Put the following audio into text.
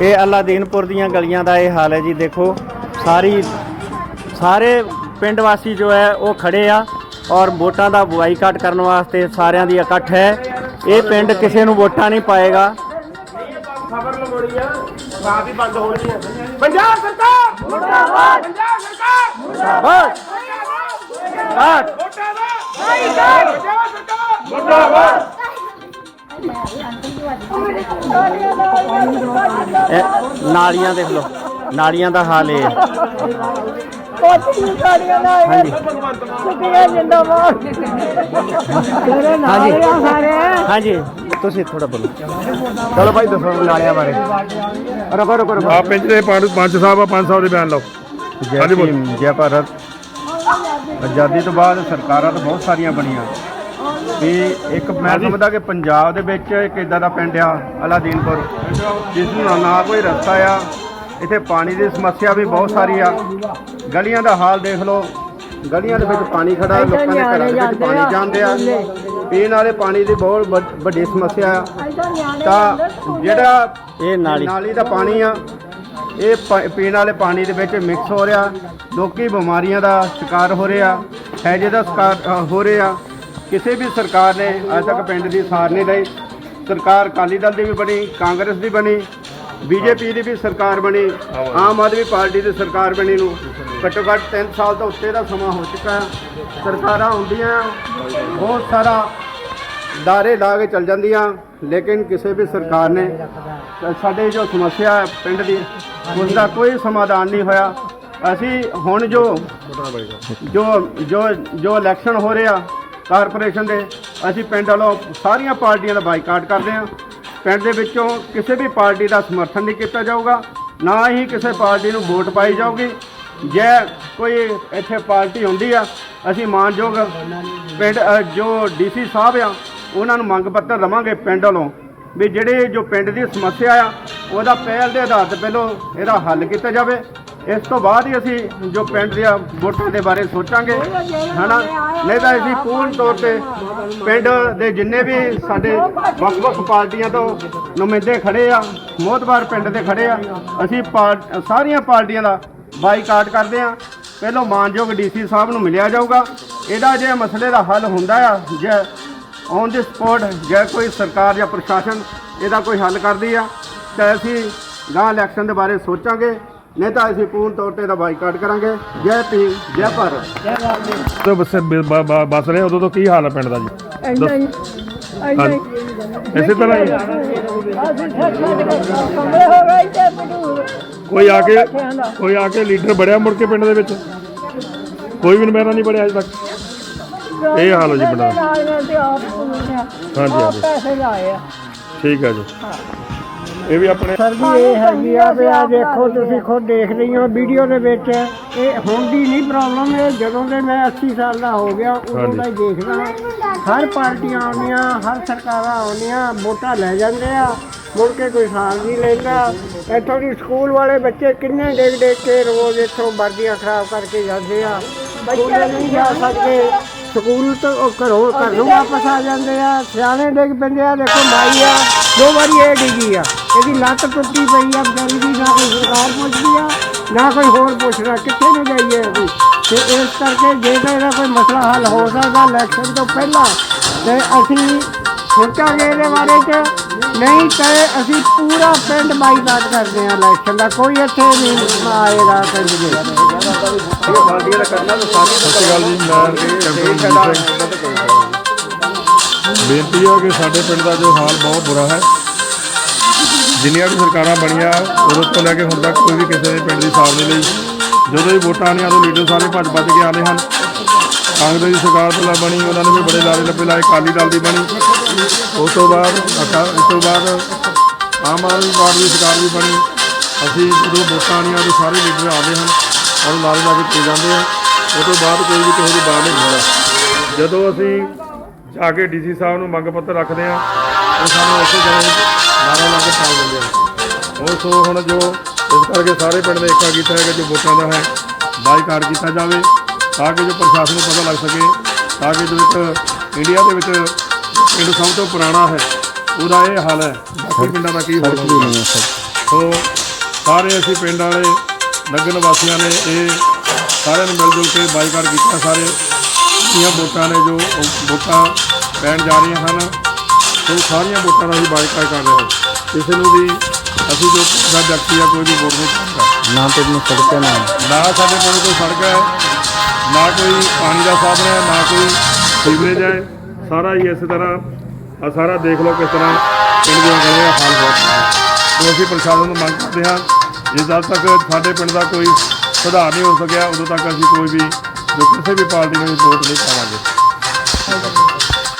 ਇਹ ਅਲਾਦੀਨਪੁਰ ਦੀਆਂ ਗਲੀਆਂ ਦਾ ਇਹ ਹਾਲ ਹੈ ਜੀ ਦੇਖੋ। ਸਾਰੀ ਸਾਰੇ ਪਿੰਡ ਵਾਸੀ ਜੋ ਹੈ ਉਹ ਖੜੇ ਆ ਔਰ ਵੋਟਾਂ ਦਾ ਬਾਈਕਾਟ ਕਰਨ ਵਾਸਤੇ ਸਾਰਿਆਂ ਦੀ ਇਕੱਠ ਹੈ। ਇਹ ਪਿੰਡ ਕਿਸੇ ਨੂੰ ਵੋਟਾਂ ਨਹੀਂ ਪਾਏਗਾ। ਖਬਰ ਲਗੋੜੀ ਆ ਬਾਤ ਹੀ ਬੰਦ ਹੋ ਰਹੀ ਹੈ। ਪੰਜਾਬ ਸਰਕਾਰ! ਮੁਰਦਾਬਾਦ! ਪੰਜਾਬ ਸਰਕਾਰ! ਮੁਰਦਾਬਾਦ! ਕਾਟ ਵੋਟਾਂ ਦਾ ਬਾਈਕਾਟ ਪੰਜਾਬ ਸਰਕਾਰ ਮੁਰਦਾਬਾਦ! ਇਹ ਨਾਲੀਆਂ ਦੇਖ ਲਓ। ਨਾਲੀਆਂ ਦਾ ਹਾਲ ਇਹ ਹੈ। ਸਾਡੀਆਂ ਦਾ ਹਾਂਜੀ। ਸੁੱਕੀਆਂ ਜਿੰਦਾਬਾਦ ਤੇਰੇ ਨਾਲ ਹੀ ਆ ਸਾਰੇ ਹਾਂਜੀ। ਤੁਸੀਂ ਥੋੜਾ ਬੋਲੋ। ਚਲੋ ਭਾਈ ਦੱਸੋ ਨਾਲਿਆਂ ਬਾਰੇ। ਰੁਕੋ ਰੁਕੋ ਰੁਕੋ। ਆ ਪਿੰਡ ਦੇ ਪੰਜ ਪੰਜ ਸਾਹਿਬ ਆ ਪੰਜ ਸਾਹਿਬ ਦੇ ਬਿਆਨ ਲਓ। ਜੈ ਹਾਂਜੀ ਬੋਲੋ। ਭੀਮ ਜੈ ਭਾਰਤ। ਆਜ਼ਾਦੀ ਤੋਂ ਬਾਅਦ ਸਰਕਾਰਾਂ ਤਾਂ ਬਹੁਤ ਸਾਰੀਆਂ ਬਣੀਆਂ। ਵੀ ਇੱਕ ਮੈਂ ਸਮਝਦਾ ਕਿ ਪੰਜਾਬ ਦੇ ਵਿੱਚ ਇੱਕ ਇਦਾਂ ਦਾ ਪਿੰਡ ਆ ਅਲਾਦੀਨਪੁਰ ਜਿਸ ਨੂੰ ਨਾ- ਕੋਈ ਰਸਤਾ ਆ ਇੱਥੇ ਪਾਣੀ ਦੀ ਸਮੱਸਿਆ ਵੀ ਬਹੁਤ ਸਾਰੀ ਆ। ਗਲੀਆਂ ਦਾ ਹਾਲ ਦੇਖ ਲਓ ਗਲੀਆਂ ਦੇ ਵਿੱਚ ਪਾਣੀ ਖੜਾ ਲੋਕਾਂ ਦੇ ਘਰਾਂ ਦੇ ਵਿੱਚ ਪਾਣੀ ਜਾਂਦੇ ਆ। ਪੀਣ ਵਾਲੇ ਪਾਣੀ ਦੀ ਬਹੁਤ ਵੱਡ- ਵੱਡੀ ਸਮੱਸਿਆ ਆ। ਤਾਂ ਜਿਹੜਾ ਇਹ ਨਾਲੀ। ਨਾਲੀ ਦਾ ਪਾਣੀ ਆ ਇਹ ਪੀਣ ਵਾਲੇ ਪਾਣੀ ਦੇ ਵਿੱਚ ਮਿਕਸ ਹੋ ਰਿਹਾ। ਲੋਕੀ ਬਿਮਾਰੀਆਂ ਦਾ ਸ਼ਿਕਾਰ ਹੋ ਰਹੇ ਆ ਹੈਜੇ ਦਾ ਸ਼ਿਕਾਰ ਹੋ ਰਹੇ ਆ। ਕਿਸੇ ਵੀ ਸਰਕਾਰ ਨੇ ਅੱਜ ਤੱਕ ਪਿੰਡ ਦੀ ਸਾਰ ਨਹੀਂ ਲਈ। ਸਰਕਾਰ ਅਕਾਲੀ ਦਲ ਦੀ ਵੀ ਬਣੀ, ਕਾਂਗਰਸ ਦੀ ਬਣੀ, ਬੀਜੇਪੀ ਦੀ ਵੀ ਸਰਕਾਰ ਬਣੀ, ਆਮ ਆਦਮੀ ਪਾਰਟੀ ਦੀ ਸਰਕਾਰ ਬਣੀ ਨੂੰ ਘੱਟੋ ਘੱਟ 3 ਸਾਲ ਤੋਂ ਉੱਤੇ ਦਾ ਸਮਾਂ ਹੋ ਚੁੱਕਾ ਹੈ। ਸਰਕਾਰਾਂ ਹੁੰਦੀਆਂ ਬਹੁਤ ਸਾਰਾ ਦਾਰੇ ਲਾ ਕੇ ਚੱਲ ਜਾਂਦੀਆਂ, ਲੇਕਿਨ ਕਿਸੇ ਵੀ ਸਰਕਾਰ ਨੇ ਸਾਡੇ ਜੋ ਸਮੱਸਿਆ ਹੈ ਪਿੰਡ ਦੀ ਉਸ ਦਾ ਕੋਈ ਸਮਾਧਾਨ ਨਹੀਂ ਹੋਇਆ। ਅਸੀਂ ਹੁਣ ਜੋ ਜੋ ਜੋ ਜੋ ਇਲੈਕਸ਼ਨ ਹੋ ਰਿਹਾ ਕਾਰਪੋਰੇਸ਼ਨ ਦੇ। ਅਸੀਂ ਪਿੰਡ ਵੱਲੋਂ ਸਾਰੀਆਂ ਪਾਰਟੀਆਂ ਦਾ ਬਾਈਕਾਟ ਕਰਦੇ ਹਾਂ। ਪਿੰਡ ਦੇ ਵਿੱਚੋਂ ਕਿਸੇ ਵੀ ਪਾਰਟੀ ਦਾ ਸਮਰਥਨ ਨਹੀਂ ਕੀਤਾ ਜਾਊਗਾ ਨਾ ਹੀ ਕਿਸੇ ਪਾਰਟੀ ਨੂੰ ਵੋਟ ਪਾਈ ਜਾਊਗੀ। ਜੇ ਕੋਈ ਇੱਥੇ ਪਾਰਟੀ ਹੁੰਦੀ ਆ ਅਸੀਂ ਮਾਨਯੋਗ ਪਿੰਡ ਅ, ਜੋ ਡੀਸੀ ਸਾਹਿਬ ਆ ਉਹਨਾਂ ਨੂੰ ਮੰਗ ਪੱਤਰ ਦਵਾਂਗੇ ਪਿੰਡ ਵੱਲੋਂ ਵੀ ਜਿਹੜੇ ਜੋ ਪਿੰਡ ਦੀ ਸਮੱਸਿਆ ਆ ਉਹਦਾ ਪਹਿਲ ਦੇ ਆਧਾਰ ਤੇ ਪਹਿਲੋਂ ਇਹਦਾ ਹੱਲ ਕੀਤਾ ਜਾਵੇ। ਇਸ ਤੋਂ ਬਾਅਦ ਹੀ ਅਸੀਂ ਜੋ ਪਿੰਡ ਦੀਆਂ ਵੋਟਾਂ ਦੇ ਬਾਰੇ ਸੋਚਾਂਗੇ, ਹਨਾ? ਨਹੀਂ ਤਾਂ ਅਸੀਂ ਪੂਰਨ ਤੌਰ ਤੇ ਪਿੰਡ ਦੇ ਜਿੰਨੇ ਵੀ ਸਾਡੇ ਵੱਖ-ਵੱਖ ਪਾਰਟੀਆਂ ਤੋਂ ਨੁਮਾਇੰਦੇ ਖੜੇ ਆ, ਮੋਹਤਬਾਰ ਪਿੰਡ ਦੇ ਖੜੇ ਆ, ਅਸੀਂ ਪਾਰ- ਸਾਰੀਆਂ ਪਾਰਟੀਆਂ ਦਾ ਬਾਈਕਾਟ ਕਰਦੇ ਆ। ਪਹਿਲਾਂ ਮਾਨਯੋਗ ਡੀਸੀ ਸਾਹਿਬ ਨੂੰ ਮਿਲਿਆ ਜਾਊਗਾ। ਇਹਦਾ ਜੇ ਮਸਲੇ ਦਾ ਹੱਲ ਹੁੰਦਾ ਆ, ਜੇ ਔਨ ਦੀ ਸਪੌਟ ਜੇ ਕੋਈ ਸਰਕਾਰ ਜਾਂ ਪ੍ਰਸ਼ਾਸਨ ਇਹਦਾ ਕੋਈ ਹੱਲ ਕਰਦੀ ਆ, ਤਾਂ ਅਸੀਂ ਗਾਂ ਇਲੈਕਸ਼ਨ ਦੇ ਬਾਰੇ ਸੋਚਾਂਗੇ। ਨਹੀਂ ਤਾਂ ਅਸੀਂ ਪੂਰਨ ਤੌਰ ਤੇ ਇਹਦਾ ਬਾਈਕਾਟ ਕਰਾਂਗੇ। ਜੈ ਭੀਮ ਜੈ ਭਾਰਤ। ਤੇ ਬੱਸ ਬ- ਬ- ਬ- ਬੱਸ ਰਹੇ ਉਦੋਂ ਤੋਂ ਕੀ ਹਾਲ ਹੈ ਪਿੰਡ ਦਾ ਜੀ? ਹੀ ਹੀ। ਇਸੇ ਤਰ੍ਹਾਂ ਹੀ ਅਸੀਂ ਕਮਰੇ ਹੋ ਗਏ ਤੇ ਮਧੂਰ ਕੋਈ ਆ ਕੇ ਕੋਈ ਆ ਕੇ ਲੀਡਰ ਬੜਿਆ ਮੁੜ ਕੇ ਪਿੰਡ ਦੇ ਵਿੱਚ? ਕੋਈ ਵੀ ਨੁਮਾਇੰਦਾ ਨਹੀਂ ਬੜਿਆ ਅਜੇ ਤੱਕ। ਇਹ ਹਾਲ ਹੈ ਜੀ ਪਿੰਡ ਦਾ ਨਾਲ ਤੇ ਆਪ ਪੁੱਛਿਆ ਹਾਂਜੀ, ਆਪ ਹਾਂਜੀ। ਪੈਸੇ ਲਾਏ ਆ। ਠੀਕ ਹੈ ਜੀ। ਇਹ ਵੀ ਆਪਣੇ ਸਰ ਜੀ ਇਹ ਹੈਗੀ ਆ ਵੀ ਆ ਦੇਖੋ ਤੁਸੀਂ ਖੁਦ ਦੇਖ ਰਹੀ ਹੋ ਵੀਡੀਓ ਦੇ ਵਿੱਚ। ਇਹ ਹੁਣ ਦੀ ਨਹੀਂ ਪ੍ਰੋਬਲਮ ਇਹ ਜਦੋਂ ਦੇ ਮੈਂ 80 ਸਾਲ ਦਾ ਹੋ ਗਿਆ ਉਦੋਂ ਦਾ ਹੀ ਦੇਖਦਾ ਹਰ ਪਾਰਟੀਆਂ ਆਉਂਦੀਆਂ ਹਰ ਸਰਕਾਰਾਂ ਆਉਂਦੀਆਂ ਵੋਟਾਂ ਲੈ ਜਾਂਦੇ ਆ ਮੁੜ ਕੇ ਕੋਈ ਸਾਲ ਨਹੀਂ ਲੈਂਦਾ। ਇੱਥੋਂ ਦੀ ਸਕੂਲ ਵਾਲੇ ਬੱਚੇ ਕਿੰਨੇ ਡਿੱਗ ਡਿੱਗ ਕੇ ਰੋਜ਼ ਇੱਥੋਂ ਵਰਦੀਆਂ ਖਰਾਬ ਕਰਕੇ ਜਾਂਦੇ ਆ। ਬੱਚੇ ਨਹੀਂ ਜਾ ਸਕਦੇ। ਸਕੂਲ ਤੋਂ ਉਹ ਘਰੋਂ ਘਰ ਨੂੰ ਵਾਪਸ ਆ ਜਾਂਦੇ ਆ। ਸਿਆਣੇ ਡਿੱਗ ਪੈਂਦੇ ਆ। ਦੇਖੋ ਮਾਈ ਆ, ਦੋ ਵਾਰੀ ਇਹ ਡਿੱਗੀ ਆ। ਇਹਦੀ ਲੱਤ ਟੁੱਟੀ ਪਈ ਆ, ਵਿਚਾਰੀ ਦੀ ਨਾ ਕੋਈ ਸਰਕਾਰ ਪੁੱਛਦੀ ਆ, ਨਾ ਕੋਈ ਹੋਰ ਪੁੱਛਦਾ, ਕਿੱਥੇ ਨੂੰ ਜਾਈਏ ਅਸੀਂ? ਤੇ ਇਸ ਕਰਕੇ ਜੇ ਤਾਂ ਇਹਦਾ ਕੋਈ ਮਸਲਾ ਹੱਲ ਹੋ ਸਕਦਾ ਇਲੈਕਸ਼ਨ ਤੋਂ ਪਹਿਲਾਂ, ਤੇ ਅਸੀਂ ਸੋਚਾਂਗੇ ਇਹਦੇ ਬਾਰੇ ਚ, ਨਹੀਂ ਤਾਂ ਅਸੀਂ ਪੂਰਾ ਪਿੰਡ ਬਾਈਕਾਟ ਕਰਦੇ ਆ ਇਲੈਕਸ਼ਨ ਦਾ। ਕੋਈ ਇੱਥੇ ਨਹੀਂ ਆਏਗਾ ਪਿੰਡ ਦੇ ਪਾਰਟੀਆਂ ਦਾ ਕਰਨਾ ਤਾਂ ਸਾਰੀਆਂ ਸਤਿ ਸ਼੍ਰੀ ਅਕਾਲ ਜੀ ਮੈਂ ਕੈਪਟਨ ਜੀਤ ਸਿੰਘ ਬੇਨਤੀ ਹੈ ਕਿ ਸਾਡੇ ਪਿੰਡ ਦਾ ਜੋ ਹਾਲ ਬਹੁਤ ਬੁਰਾ ਹੈ। ਜਿੰਨੀਆਂ ਵੀ ਸਰਕਾਰਾਂ ਬਣੀਆਂ ਉਦੋਂ ਤੋਂ ਲੈ ਕੇ ਹੁਣ ਤੱਕ ਕੋਈ ਵੀ ਕਿਸੇ ਨੇ ਪਿੰਡ ਦੀ ਸਾਰ ਨਹੀਂ ਲਈ। ਜਦੋਂ ਵੀ ਵੋਟਾਂ ਆਉਂਦੀਆਂ ਉਦੋਂ ਲੀਡਰ ਸਾਰੇ ਭੱਜ ਭੱਜ ਕੇ ਆਉਂਦੇ ਹਨ। ਕਾਂਗਰਸ ਦੀ ਸਰਕਾਰ ਤੋਂ ਬਣੀ, ਉਹਨਾਂ ਨੇ ਵੀ ਬੜੇ ਲਾਰੇ ਲੱਪੇ ਲਾਏ ਅਕਾਲੀ ਦਲ ਦੀ ਬਣੀ। ਉਸ ਤੋਂ ਬਾਅਦ ਅਕਾ, ਉਸ ਤੋਂ ਬਾਅਦ ਆਮ ਆਦਮੀ ਪਾਰਟੀ ਦੀ ਸਰਕਾਰ ਵੀ ਬਣੀ। ਅਸੀਂ ਜਦੋਂ ਵੋਟਾਂ ਆਉਂਦੀਆਂ ਉਦੋਂ ਸਾਰੇ ਲੀਡਰ ਆਉਂਦੇ ਹਨ। ਔਰ ਲਾਰੇ ਲਾ ਕੇ ਤੁਰ ਜਾਂਦੇ ਆ। ਉਹ ਤੋਂ ਬਾਅਦ ਕੋਈ ਵੀ ਕਿਸੇ ਦੀ ਬਾਤ ਨਹੀਂ ਹੁੰਦਾ। ਜਦੋਂ ਅਸੀਂ ਜਾ ਕੇ ਡੀਸੀ ਸਾਹਿਬ ਨੂੰ ਮੰਗ ਪੱਤਰ ਰੱਖਦੇ ਆ ਉਹ ਸਾਨੂੰ ਉਸੇ ਜਗ੍ਹਾ ਨਾਰਾ ਲਾ ਕੇ ਟਾਲ ਦਿੰਦੇ ਆ। ਉਹ ਸੋ ਹੁਣ ਜੋ ਇਸ ਕਰਕੇ ਸਾਰੇ ਪਿੰਡ ਨੇ ਏਕਾ ਕੀਤਾ ਹੈ ਕਿ ਜੋ ਵੋਟਾਂ ਦਾ ਹੈ ਬਾਈਕਾਟ ਕੀਤਾ ਜਾਵੇ ਤਾਂ ਕਿ ਜੋ ਪ੍ਰਸ਼ਾਸਨ ਨੂੰ ਪਤਾ ਲੱਗ ਸਕੇ ਤਾਂ ਕਿ ਜੋ ਇੱਕ ਇੰਡੀਆ ਦੇ ਵਿੱਚ ਪਿੰਡ ਸਭ ਤੋਂ ਪੁਰਾਣਾ ਹੈ ਉਹਦਾ ਇਹ ਹਾਲ ਹੈ। ਬਾਕੀ ਪਿੰਡਾਂ ਦਾ ਕੀ ਹਾਲ ਹੋਊਗਾ ਸੋ ਸਾਰੇ ਅਸੀਂ ਪਿੰਡ ਵਾਲੇ ਨਗਰ ਵਾਸੀਆਂ ਨੇ ਇਹ ਸਾਰਿਆਂ ਨੇ ਮਿਲ ਜੁਲ ਕੇ ਬਾਈਕਾਟ ਕੀਤਾ। ਸਾਰੇ ਦੀਆਂ ਵੋਟਾਂ ਨੇ ਜੋ ਉਹ ਵੋਟਾਂ ਪੈਣ ਜਾ ਰਹੀਆਂ ਹਨ ਸੋ ਸਾਰੀਆਂ ਵੋਟਾਂ ਦਾ ਅਸੀਂ ਬਾਈਕਾਟ ਕਰ ਰਹੇ ਹਾਂ ਕਿਸੇ ਨੂੰ ਵੀ ਅਸੀਂ ਜੋ ਦਾ ਵਿਅਕਤੀ ਆ ਕੋਈ ਵੀ ਵੋਟ ਨਹੀਂ ਪਾਉਂਦਾ। ਨਾ ਪਿੰਡ ਨੂੰ ਸੜਕੇ ਨਾ। ਨਾ ਸਾਡੇ ਕੋਲ ਕੋਈ ਸੜਕ ਹੈ ਨਾ ਕੋਈ ਪਾਣੀ ਦਾ ਸਾਧਨ ਹੈ ਨਾ ਕੋਈ ਸੀਵਰੇਜ ਹੈ। ਸਾਰਾ ਹੀ ਇਸੇ ਤਰ੍ਹਾਂ ਆ ਸਾਰਾ ਦੇਖ ਲਓ ਕਿਸ ਤਰ੍ਹਾਂ ਪਿੰਡ ਦੀਆਂ ਗਲੀਆਂ ਹਾਲ ਹੋ ਰਿਹਾ ਹੈ ਅਸੀਂ ਪ੍ਰਸ਼ਾਸਨ ਨੂੰ ਮੰਗ ਕਰਦੇ ਹਾਂ ਜੇ ਜਦ ਤੱਕ ਸਾਡੇ ਪਿੰਡ ਦਾ ਕੋਈ ਸੁਧਾਰ ਨਹੀਂ ਹੋ ਸਕਿਆ, ਉਦੋਂ ਤੱਕ ਅਸੀਂ ਕੋਈ ਵੀ ਜੋ ਕਿਸੇ ਵੀ ਪਾਰਟੀ ਨੂੰ ਵੋਟ ਨਹੀਂ ਪਾਵਾਂਗੇ।